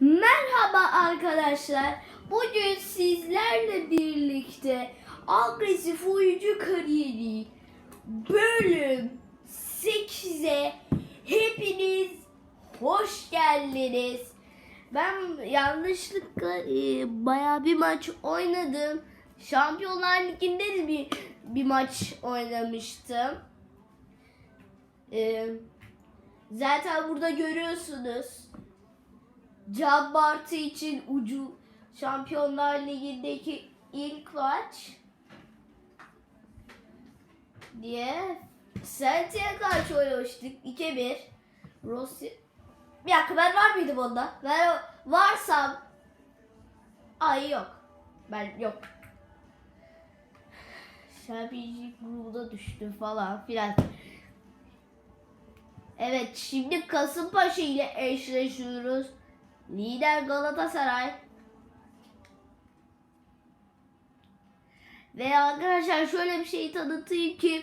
Merhaba arkadaşlar. Bugün sizlerle birlikte agresif oyuncu kariyeri bölüm 8'e hepiniz hoş geldiniz. Ben yanlışlıkla e, bayağı bir maç oynadım. Şampiyonlar Ligi'nde de bir, bir maç oynamıştım. E, zaten burada görüyorsunuz. Can Bartı için ucu Şampiyonlar Ligi'ndeki ilk maç diye Celtic'e karşı oynamıştık 2-1. Rossi bir dakika ben var mıydım onda? Ben varsam Ay yok. Ben yok. Şampiyonluk grubuna düştü falan filan. Evet şimdi Kasımpaşa ile eşleşiyoruz. Lider Galatasaray. Ve arkadaşlar şöyle bir şey tanıtayım ki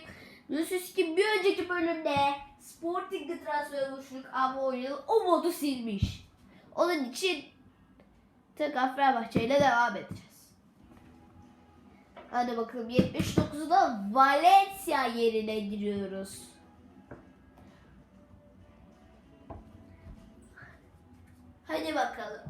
Biliyorsunuz ki bir önceki bölümde Sporting'de transfer olmuşluk ama o yıl o modu silmiş. Onun için tekrar Fenerbahçe ile devam edeceğiz. Hadi bakalım 79'da Valencia yerine giriyoruz. Hadi bakalım.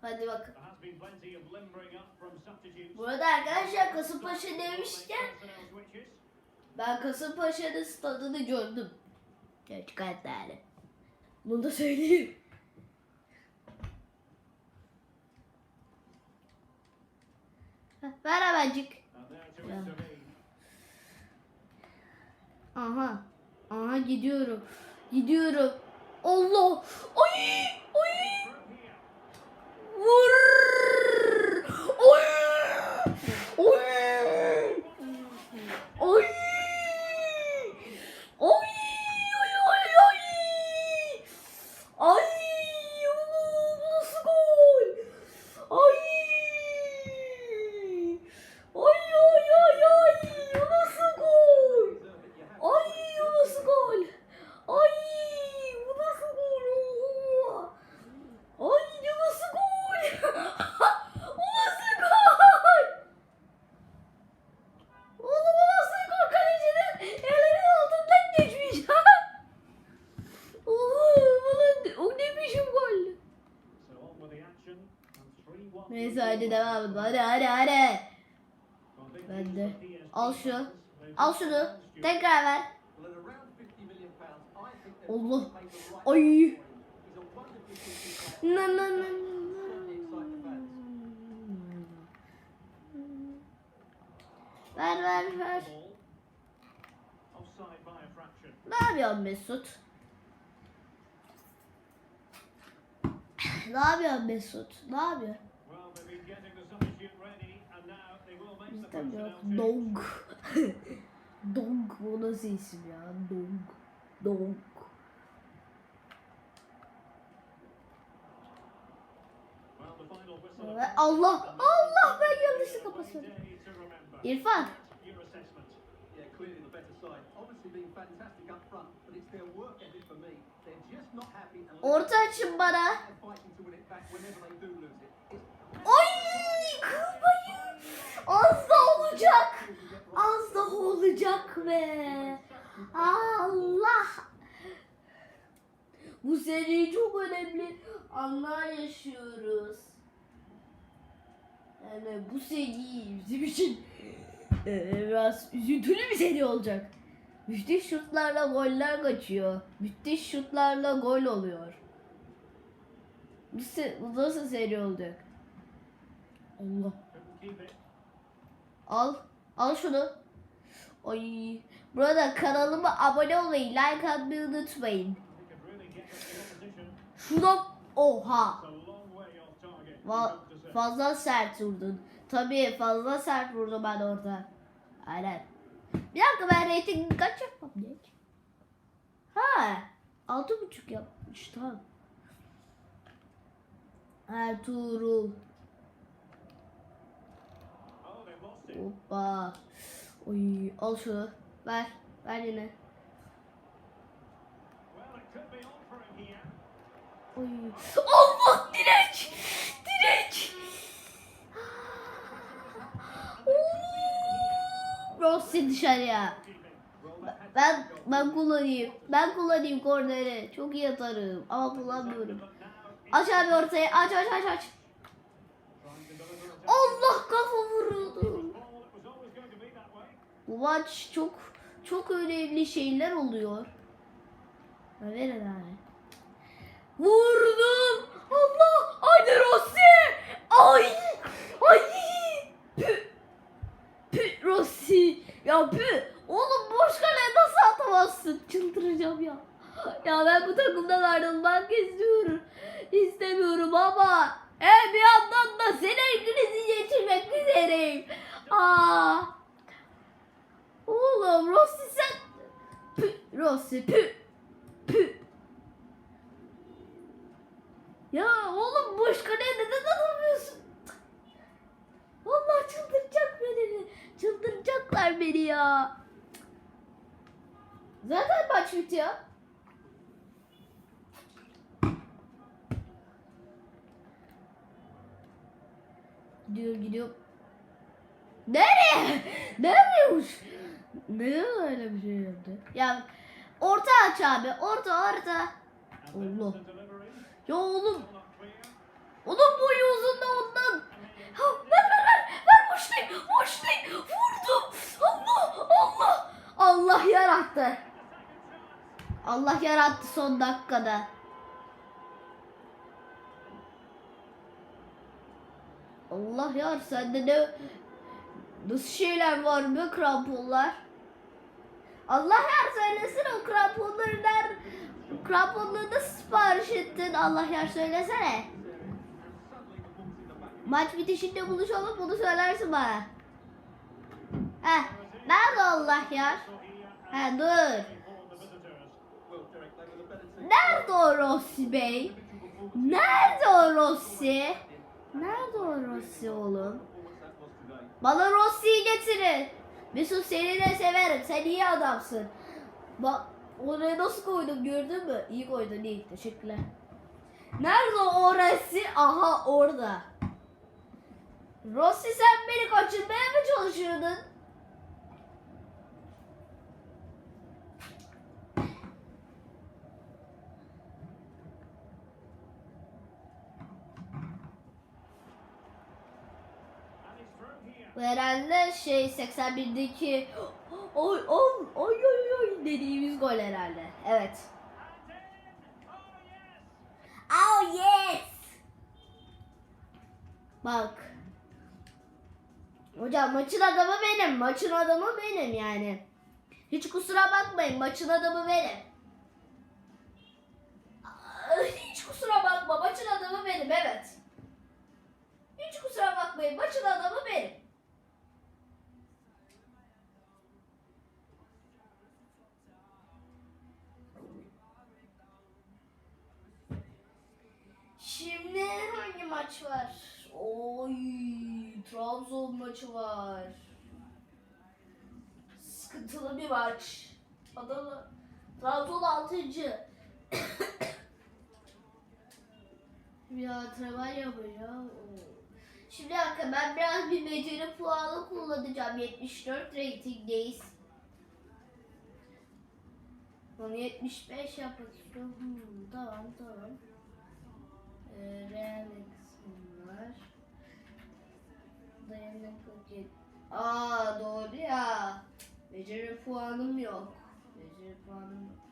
Hadi bakalım. Burada arkadaşlar Kasımpaşa demişken ben Kasımpaşa'nın stadını gördüm. Yani. Bunu da söyleyeyim. Ver hemencik. Aha. Aha gidiyorum. Gidiyorum. Allah. Ay. Ay. Vur. Oy. Oy. Oy. Oy. Oy oy oy. Ay. Oo, bu nasıl gol? Ay. Ay ay ay ay. Bu nasıl gol? Ay bu nasıl gol? Ay bu nasıl gol? Oha. Ay bu nasıl gol? bu nasıl gol? Oğlum bu nasıl gol? Kalecinin elinin altından geçmiş. Oğlum bu ne, o ne biçim gol? So on with the action. And 3-1. Neyse edelim. Hadi hadi hadi. Ben de. Al. They've Al şunu. Tekrar ver. Well, at around 50 million pounds, I think they've Allah. Ay. Na na na. Ver ver ver. Ne yapıyorsun Mesut? Ne yapıyorsun Mesut? Ne yapıyorsun? Well, they've been getting the substitute ready, and now they will make the Bizden yok. personnel change. Dong. Dong. Bu nasıl isim ya? Dong. Dong. Well, the final whistle. Ve Allah. Allah ben yanlışlıkla remember. İrfan. Yeah, clearly the better side. Obviously being fantastic up front, but it's their work ethic for me. They're just not happy and Orta açın bana. Ay kırmayın. Az da olacak. Az da olacak be. Allah. Bu sene çok önemli anlar yaşıyoruz. Yani bu sene bizim için e, biraz üzüntülü bir sene olacak. Müthiş şutlarla goller kaçıyor. Müthiş şutlarla gol oluyor. Bu nasıl seri olacak? Allah. Al. Al şunu. Ay. Burada kanalıma abone olmayı, like atmayı unutmayın. Şuna oha. Va- fazla sert vurdun. Tabii fazla sert vurdum ben orada. Aynen. Bir dakika ben rating kaç yapmam geç? Ha. Altı buçuk yapmış tamam. Ertuğrul. Hoppa. Oy, al şunu. Ver. Ver yine. Oy. Allah direk. Direk. Rossi dışarıya. Ben ben kullanayım. Ben kullanayım korneri. Çok iyi atarım ama kullanmıyorum. Aç abi ortaya. Aç aç aç aç. Allah kafa Bu maç çok çok önemli şeyler oluyor. Verin abi. Vurdum. Allah. Haydi Rossi. Ay. Ay. Pü. Pü Rossi. Ya pü. Oğlum boş kaleye nasıl atamazsın? Çıldıracağım ya. Ya ben bu takımdan ayrılmak istiyorum. İstemiyorum ama e, bir yandan da seni krizi geçirmek üzereyim. Aa. Oğlum Rossi sen... Pü, Rossi pü. Pü. Ya oğlum boş kaleye neden atamıyorsun? Vallahi çıldıracak beni. Çıldıracaklar beni ya. Zaten maç bitiyor. Gidiyor gidiyor. Nereye? Nereye? Neden öyle bir şey yaptı? Ya orta aç abi. Orta orta. Allah. Ya oğlum. Onun boyu uzun da ondan. Ha, ver ver ver. Ver boşlayın. Boşlayın. Vurdum. Allah. Allah. Allah yarattı. Allah yarattı son dakikada. Allah yar sende ne nasıl şeyler var be kramponlar. Allah yar söylesin o kramponları ner kramponları da sipariş ettin Allah yar söylesene. Maç bitişinde buluşalım bunu söylersin bana. Heh, nerede Allah yar? He dur. Nerede o Rossi Bey? Nerede o Rossi? Nerede o Rossi oğlum? Bana Rossi'yi getirin. Mesut seni de severim. Sen iyi adamsın. Bak oraya nasıl koydum gördün mü? İyi koydun iyi. Teşekkürler. Nerede o Rossi? Aha orada. Rossi sen beni kaçırmaya mı çalışıyordun? And it's through here. Bu herhalde şey 81'deki oy oy oy oy oy dediğimiz gol herhalde. Evet. Oh, yes. Bak. Hocam maçın adamı benim. Maçın adamı benim yani. Hiç kusura bakmayın. Maçın adamı benim. Hiç kusura bakma. Maçın adamı benim. Evet. Hiç kusura bakmayın. Maçın adamı benim. Şimdi hangi maç var? Oy, Trabzon maçı var. Sıkıntılı bir maç. Adana Trabzon 6. bir antrenman yapacağım. Şimdi dakika ben biraz bir beceri puanı kullanacağım. 74 ratingdeyiz. Onu 75 yapmak istiyorum. Hmm, tamam tamam. Ee, Realex'im var. Dayanıklık et. Aa doğru ya. Beceri puanım yok. Beceri puanım yok.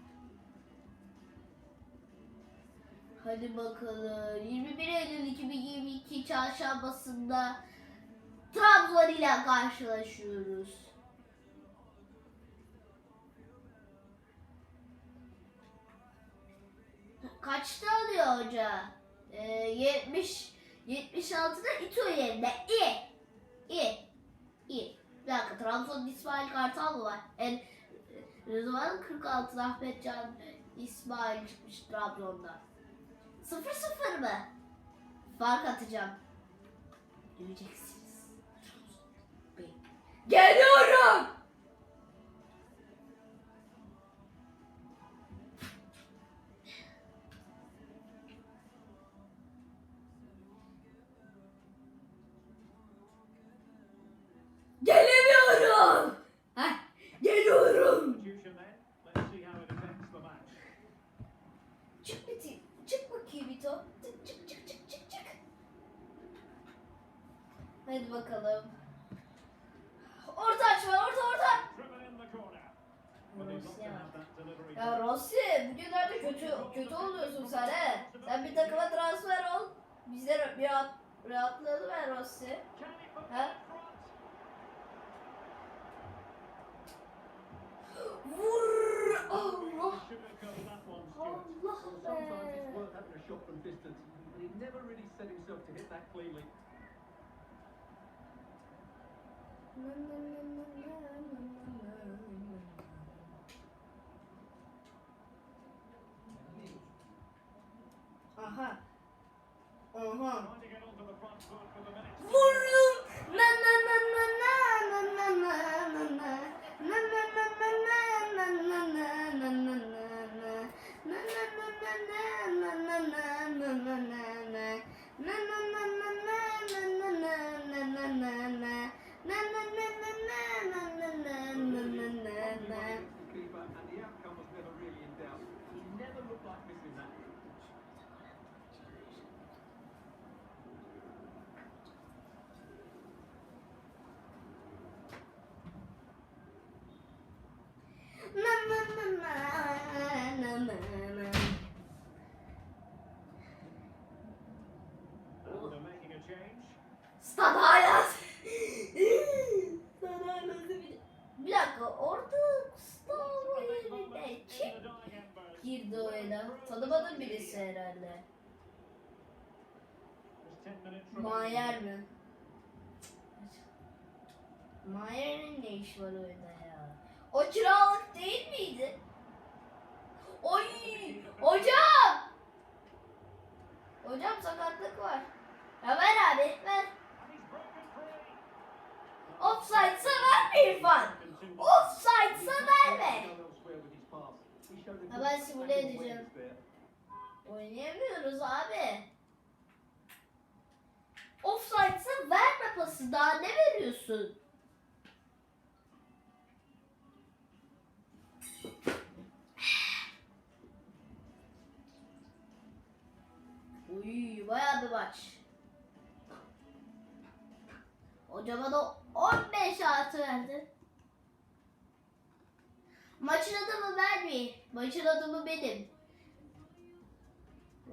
Hadi bakalım. 21 Eylül 2022 çarşambasında Trabzon ile karşılaşıyoruz. Kaçta alıyor hoca? Ee, 70 76'da İto yerine. İyi. İyi. İyi. Bir dakika Trabzon İsmail Kartal mı var? En Rıdvan 46 Ahmetcan İsmail çıkmış Trabzon'da. 0-0 mı? Fark atacağım. Göreceksiniz. Geliyorum. kötü kötü oluyorsun sen he. Sen bir takıma transfer ol. Bizde bir rahat, rahatlığı ver Rossi. He? Vur! Allah! Allah be! Na na na na na na na na na na na. Na na na na na na na na na na na na. Na na na na na İşi var oyunda ya? O kiralık değil miydi? Oy! Hocam! Hocam sakatlık var. Ya ver abi ver. Offside'sa verme İrfan. Offside'sa verme. Go elsewhere with his pass. He showed a Ha, good ben simüle edeceğim. Oynayamıyoruz abi. Offside'sa verme pası. Daha ne veriyorsun? Uy bayağı bir maç. Hocama da 15 artı verdi. Maçın adımı vermeyin. Maçın adımı benim.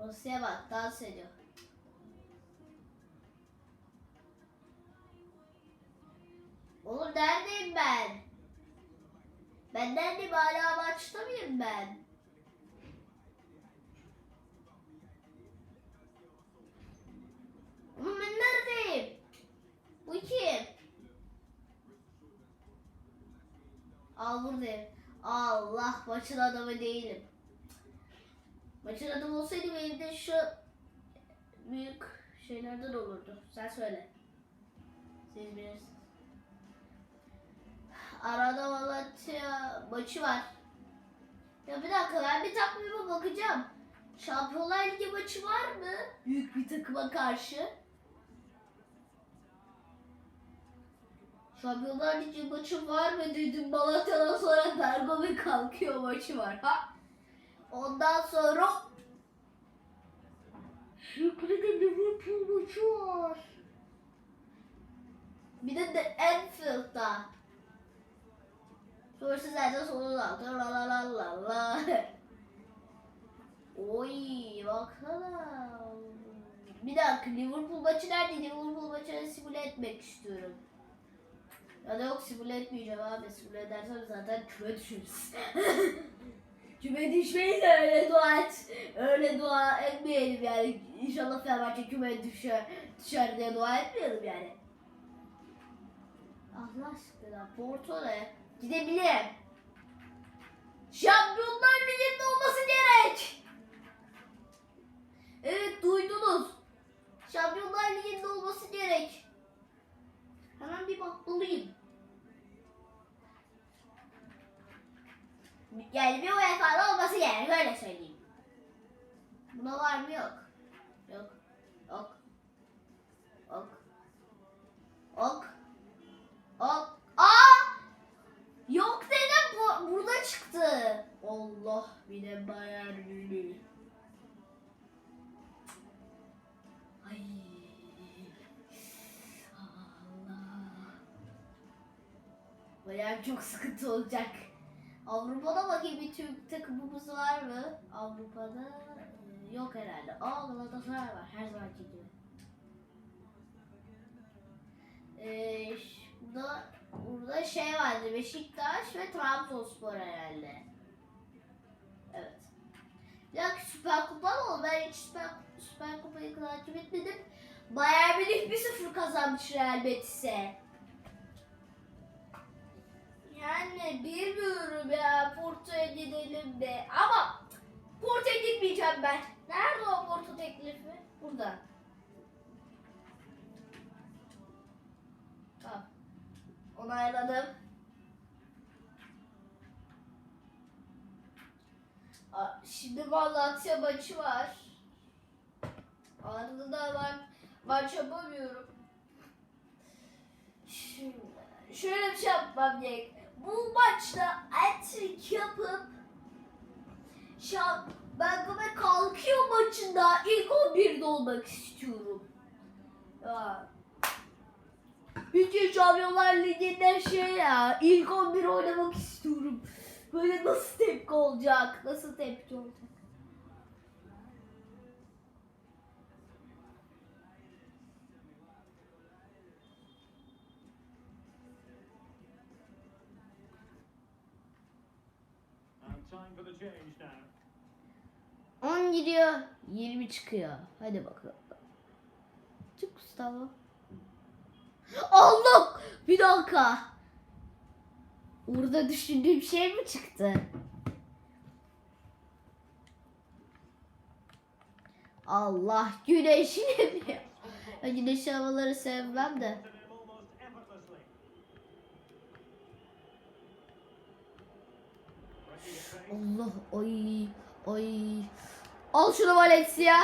Rusya bak dans ediyor. Oğlum neredeyim ben? Ben neredeyim hala maçta mıyım ben? Oğlum ben neredeyim? Bu kim? Al buradayım. Allah maçın adamı değilim. Maçın adamı olsaydı benim de şu büyük şeylerden olurdu. Sen söyle. Siz bilirsiniz. Arada Malatya maçı var. Ya bir dakika ben bir takvime bakacağım. Şampiyonlar Ligi maçı var mı? Büyük bir takıma karşı. Şampiyonlar Ligi maçı var mı dedim Malatya'dan sonra Bergami kalkıyor maçı var. Ha? Ondan sonra Şükrü'de Liverpool maçı var. Bir de de Anfield'da. Sonrası zaten sonunda. La la la la la. Oy baksana. Bir dakika Liverpool maçı nerede? Liverpool maçını simüle etmek istiyorum. Ya da yok simüle etmeyeceğim abi. Simüle edersem zaten küme düşeriz. küme düşmeyi de öyle dua et. Öyle dua etmeyelim yani. İnşallah Fenerbahçe küme düşer, düşer diye dua etmeyelim yani. Allah aşkına Porto ne? Gidebilirim. Şampiyonlar Ligi'nde olması gerek. Evet duydunuz. Hemen bir bak bulayım. Yani bir UEFA'da olması yani öyle söyleyeyim. Buna var mı yok. Yok. Ok. Ok. Ok. Ok. Aa! Yok dedim bu, burada çıktı. Allah bir de Bayern Münih. Ay. Bayern çok sıkıntı olacak. Avrupa'da bakayım bir Türk takımımız var mı? Avrupa'da e, yok herhalde. Aa Galatasaray var her zamanki gibi. Ee, burada, burada şey vardı Beşiktaş ve Trabzonspor herhalde. Evet. Dakika Süper Kupa mı? Ben hiç Süper, Süper Kupa'yı takip etmedim. Bayern Münih 1-0 kazanmış Real Betis'e. Yani bilmiyorum ya Porto'ya gidelim de ama Porto'ya gitmeyeceğim ben. Nerede o Porto teklifi? Burada. Bak. Onayladım. Şimdi Malatya maçı var. Arada da ben maç yapamıyorum. Şimdi şöyle bir şey yapmam gerek. Bu maçta hat-trick yapıp böyle kalkıyor maçında ilk 11'de olmak istiyorum. Ya. Bütün Şampiyonlar Ligi'nde şey ya ilk 11 oynamak istiyorum. Böyle nasıl tepki olacak? Nasıl tepki olacak? 10 gidiyor, 20 çıkıyor. Hadi bakalım. Çık Gustavo. Allah! Bir dakika. Orada düşündüğüm şey mi çıktı? Allah güneşine mi? Ben güneş havaları sevmem de. Allah ay ay. Al şunu Valencia.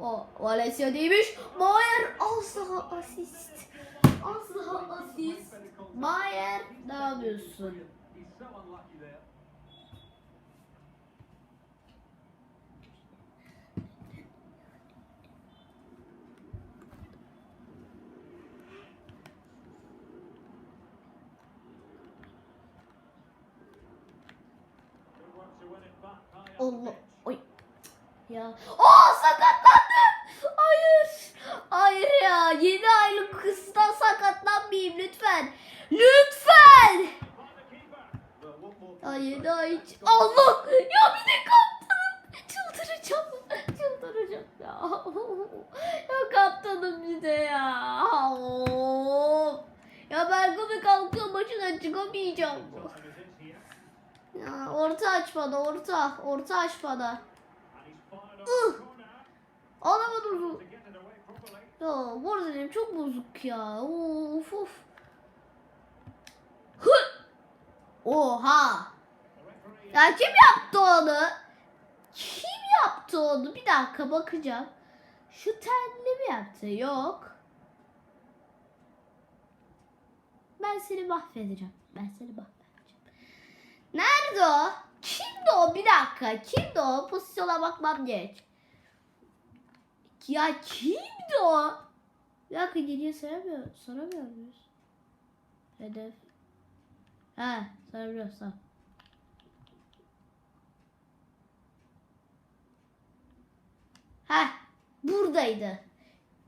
O Valencia değilmiş. Mayer az daha asist. Az daha asist. Mayer ne yapıyorsun? Ya. Aa sakatlandım. Hayır. Hayır ya. 7 aylık kızdan sakatlanmayayım lütfen. Lütfen. Ya 7 ay hiç- Allah. Ya bir de kaptanım. Çıldıracağım. Çıldıracağım ya. Ya kaptanım bir de ya. Ya ben gibi kalkıyor maçına çıkamayacağım. Ya orta aç bana orta. Orta aç bana. Corner Alamadım. to get it away properly. Ya moralim çok bozuk ya. Of of. Hı! Oha. Ya kim yaptı onu? Kim yaptı onu? Bir dakika bakacağım. Şu tenli mi yaptı? Yok. Ben seni mahvedeceğim. Ben seni mahvedeceğim. Nerede o? Kimdi o? Bir dakika. Kimdi o? Pozisyona bakmam gerek. Ya kimdi o? Bir dakika geriye sayamıyor, soramıyor muyuz? Hedef. Ha, sayabiliyoruz tamam. Ha, buradaydı.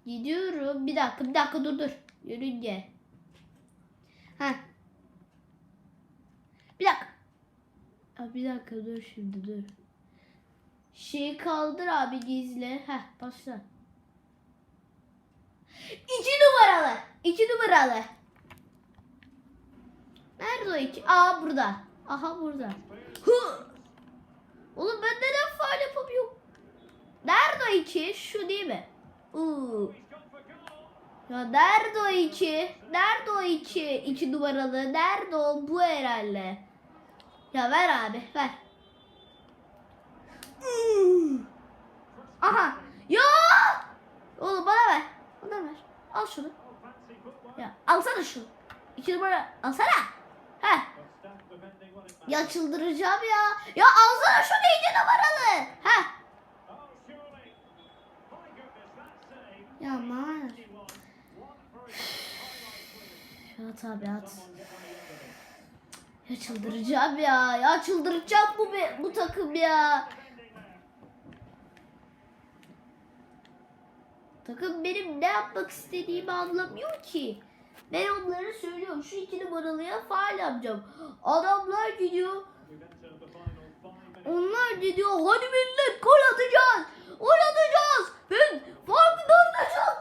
Gidiyorum. Bir dakika, bir dakika dur dur. Yörünge. Ha. Bir dakika. Ya bir dakika dur şimdi dur. Şeyi kaldır abi gizle. Heh başla. İki numaralı. İki numaralı. Nerede o iki? Aa burada. Aha burada. Hı. Oğlum ben neden faal yapamıyorum? Nerede o iki? Şu değil mi? Uuu. Ya nerede o iki? Nerede o iki? İki numaralı. Nerede o? Bu herhalde. Ya ver abi ver. Aha. Yo! Oğlum bana ver. Bana ver. Al şunu. Ya alsana şunu. İki numara alsana. He. Ya çıldıracağım ya. Ya alsana şunu iki numaralı. He. Ya mar. at abi at. Ya çıldıracağım ya. Ya çıldıracağım bu bu takım ya. Takım benim ne yapmak istediğimi anlamıyor ki. Ben onlara söylüyorum şu iki numaralıya faal yapacağım. Adamlar gidiyor. Onlar gidiyor. Hadi millet gol atacağız. Gol atacağız. Ben farkı dönmeyeceğiz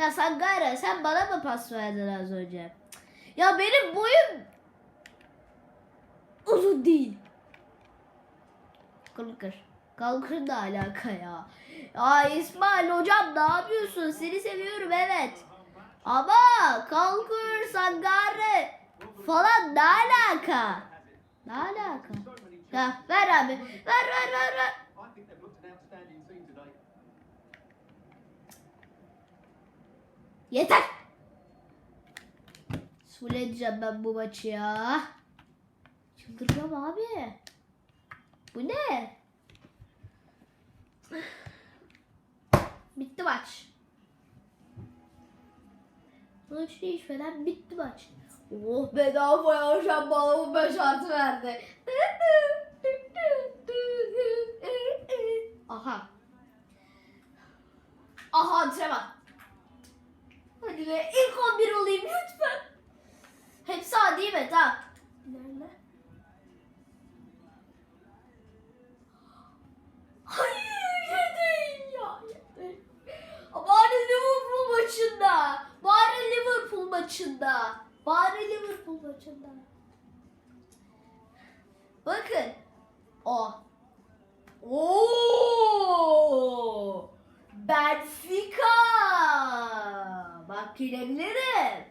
Ya sen Gayra sen bana mı pas verdin az önce? Ya benim boyum uzun değil. Kalkır. Kalkır da alaka ya. Ya İsmail hocam ne yapıyorsun? Seni seviyorum evet. Ama kalkır sangare falan ne alaka? Ne alaka? Ya ver abi. Ver ver ver ver. Yeter. Sule edeceğim ben bu maçı ya. Çıldıracağım abi. Bu ne? Bitti maç. Maç değişmeden bitti maç. Oh bedava ya hocam bana bu 5 artı verdi. Aha. Aha antrenman. Hadi be ilk 11 olayım lütfen. Hepsi A değil mi? Tamam. İlerle. Hayır yedi ya yedi. Bari Liverpool maçında. Bari Liverpool maçında. Bari Liverpool maçında. Bakın. O. Oo! Benfica. Bak girebilirim.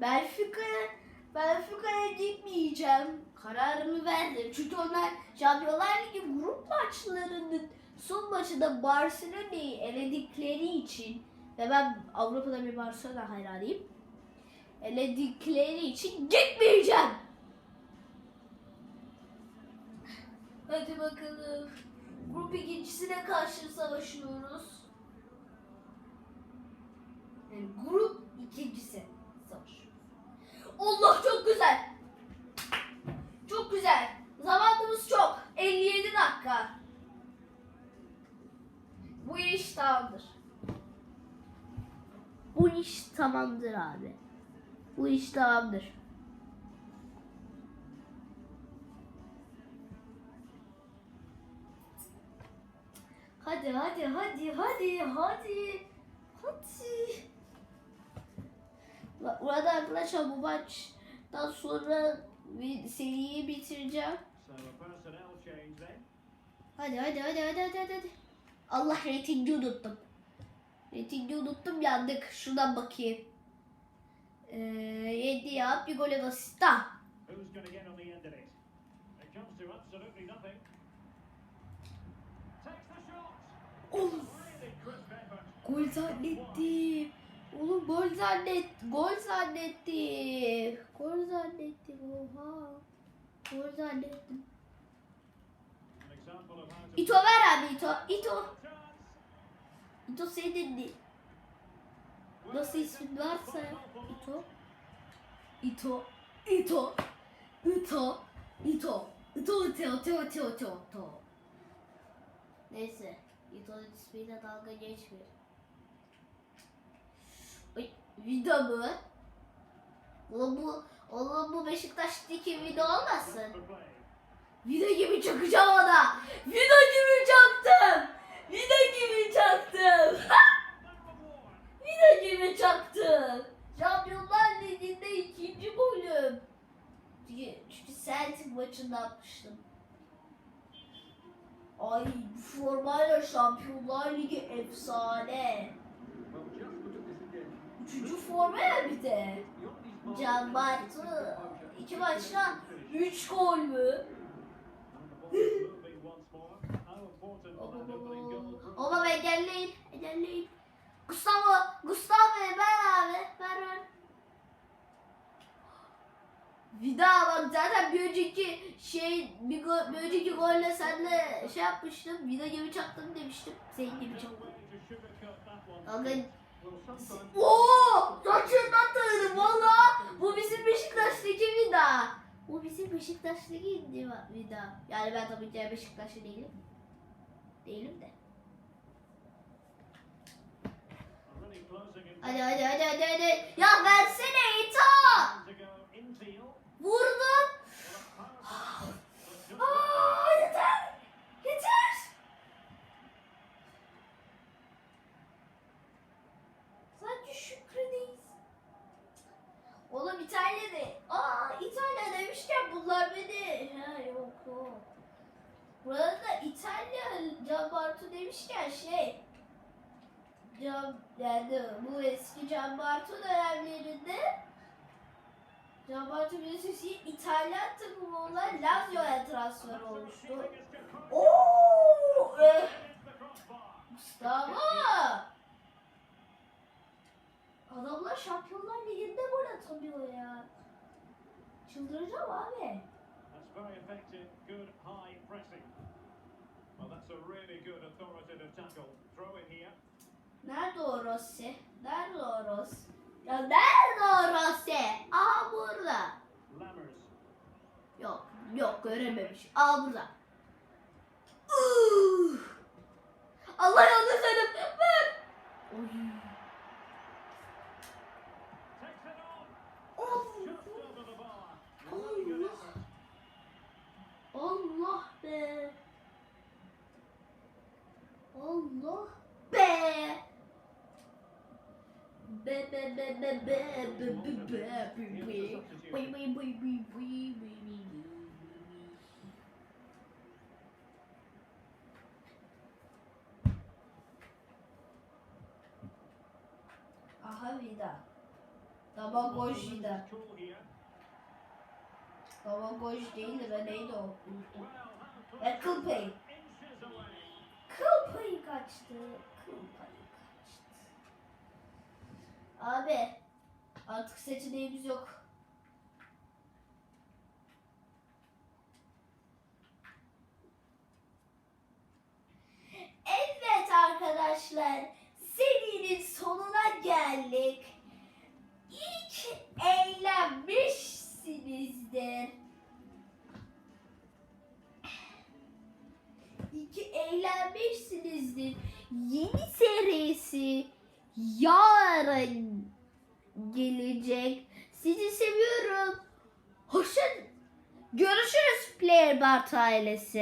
Benfica'ya Benfica'ya gitmeyeceğim. Kararımı verdim. Çünkü onlar Şampiyonlar Ligi grup maçlarının son maçında Barcelona'yı eledikleri için ve ben Avrupa'da bir Barcelona hayranıyım. Eledikleri için gitmeyeceğim. Hadi bakalım. Grup ikincisine karşı savaşıyoruz. Yani grup ikincisi savaşıyoruz. Allah çok güzel. Çok güzel. Zamanımız çok. 57 dakika. Bu iş tamamdır. Bu iş tamamdır abi. Bu iş tamamdır. Hadi hadi hadi hadi hadi. Hadi. Burada arkadaşlar bu maçtan sonra seriyi bitireceğim. Hadi hadi hadi hadi hadi hadi. Allah reytingi unuttum. Reytingi unuttum yandık. Şuradan bakayım. Ee, 7 yap bir gole asista. Oğlum. Gol zannettim. Oğlum gol zannet, gol zannettim. Gol zannettim oha. Gol zannettim. İto ver abi İto. İto. İto senin de. Nasıl ismin varsa İto. İto. İto. İto. İto. İto. İto. İto. İto. İto. İto. Neyse. İto'nun ismiyle dalga geçmiyor. Ay, vida mı? Oğlum bu, oğlum bu Beşiktaş'taki vida olmasın? Vida gibi çakacağım ona. Vida gibi çaktım. Vida gibi çaktım. Vida gibi çaktım. Şampiyonlar Ligi'nde ikinci golüm. Çünkü, Celtic maçında atmıştım. Ay bu formayla Şampiyonlar Ligi efsane. Üçüncü formaya bir de. Can Bartu iki maçta üç gol mü? Oğlum engelleyin. Engelleyin. Gustavo. Gustavo ver abi. Ver ver. Vida bak zaten bir önceki şey bir, go, bir önceki golle senle şey yapmıştım. Vida gibi çaktım demiştim. Senin gibi çaktım. Kanka Well, sometimes Oo! Saçından tanıdım valla. Bu bizim Beşiktaş'taki vida. Bu bizim Beşiktaş'taki vida- vida. Yani ben tabii ki Beşiktaşlı değilim. Değilim de. Hadi hadi hadi hadi hadi. Ya versene İtalyan takımında Lazio'ya transfer olmuştu. Ooo! Eh. Mustafa! Adamlar Şampiyonlar Ligi'nde gol atılıyor ya. Çıldıracağım abi. Nerede o Rossi? Nerede o Rossi? Ya nerede o Rossi? Aha burada. Yok, yok görememiş. Aa burada. Uh! Allah yanlış dedim. Ver. Oy. Oh. Oh, effort. Allah be. Allah be. Be be be be be be be be be be. Vıy vıy vıy vıy Aha vida. Damagoji'de. Damagoji değildi ve neydi o? Unuttum. E Kılpay. Kılpay kaçtı. Kılpay kaçtı. Abi artık seçeneğimiz yok. Evet arkadaşlar serinin sonuna geldik. İlk eğlenmişsinizdir. İki eğlenmişsinizdir. Yeni serisi yarın gelecek. Sizi seviyorum. Hoşça görüşürüz Player Bart ailesi.